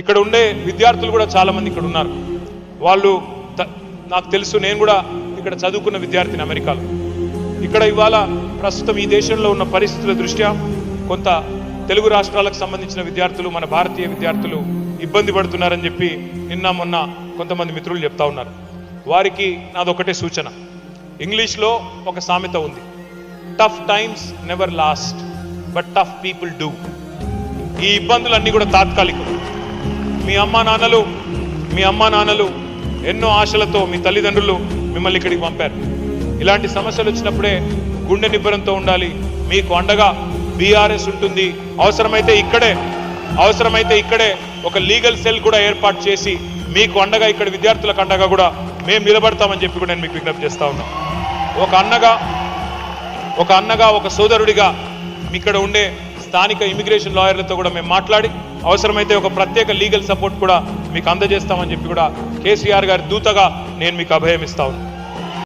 ఇక్కడ ఉండే విద్యార్థులు కూడా చాలామంది ఇక్కడ ఉన్నారు. వాళ్ళు నాకు తెలుసు నేను కూడా ఇక్కడ చదువుకున్న విద్యార్థిని అమెరికాలో. ఇక్కడ ఇవాళ ప్రస్తుతం ఈ దేశంలో ఉన్న పరిస్థితుల దృష్ట్యా కొంత తెలుగు రాష్ట్రాలకు సంబంధించిన విద్యార్థులు మన భారతీయ విద్యార్థులు ఇబ్బంది పడుతున్నారని చెప్పి నిన్న మొన్న కొంతమంది మిత్రులు చెప్తా ఉన్నారు. వారికి నాదొకటే సూచన. ఇంగ్లీష్లో ఒక సామెత ఉంది. Tough times never last but tough people do ఈ ఇబ్బందులన్నీ కూడా తాత్కాలికం. మీ అమ్మా నాన్నలు మీ అమ్మా నాన్నలు ఎన్నో ఆశలతో మీ తల్లిదండ్రులు మిమ్మల్ని ఇక్కడికి పంపారు. ఇలాంటి సమస్యలు వచ్చినప్పుడే గుండె నిబ్బరంతో ఉండాలి. మీకు అండగా బీఆర్ఎస్ ఉంటుంది. అవసరమైతే ఇక్కడే అవసరమైతే ఇక్కడే ఒక లీగల్ సెల్ కూడా ఏర్పాటు చేసి మీకు అండగా ఇక్కడ విద్యార్థులకు అండగా కూడా మేము నిలబడతామని చెప్పి కూడా నేను మీకు విజ్ఞప్తి చేస్తా ఉన్నాను ఒక అన్నగా ఒక అన్నగా ఒక సోదరుడిగా ఇక్కడ ఉండే స్థానిక ఇమిగ్రేషన్ లాయర్లతో కూడా మేము మాట్లాడి అవసరమైతే ఒక ప్రత్యేక లీగల్ సపోర్ట్ కూడా మీకు అందజేస్తామని చెప్పి కూడా కేసీఆర్ గారి దూతగా నేను మీకు అభయం ఇస్తా ఉన్నాను.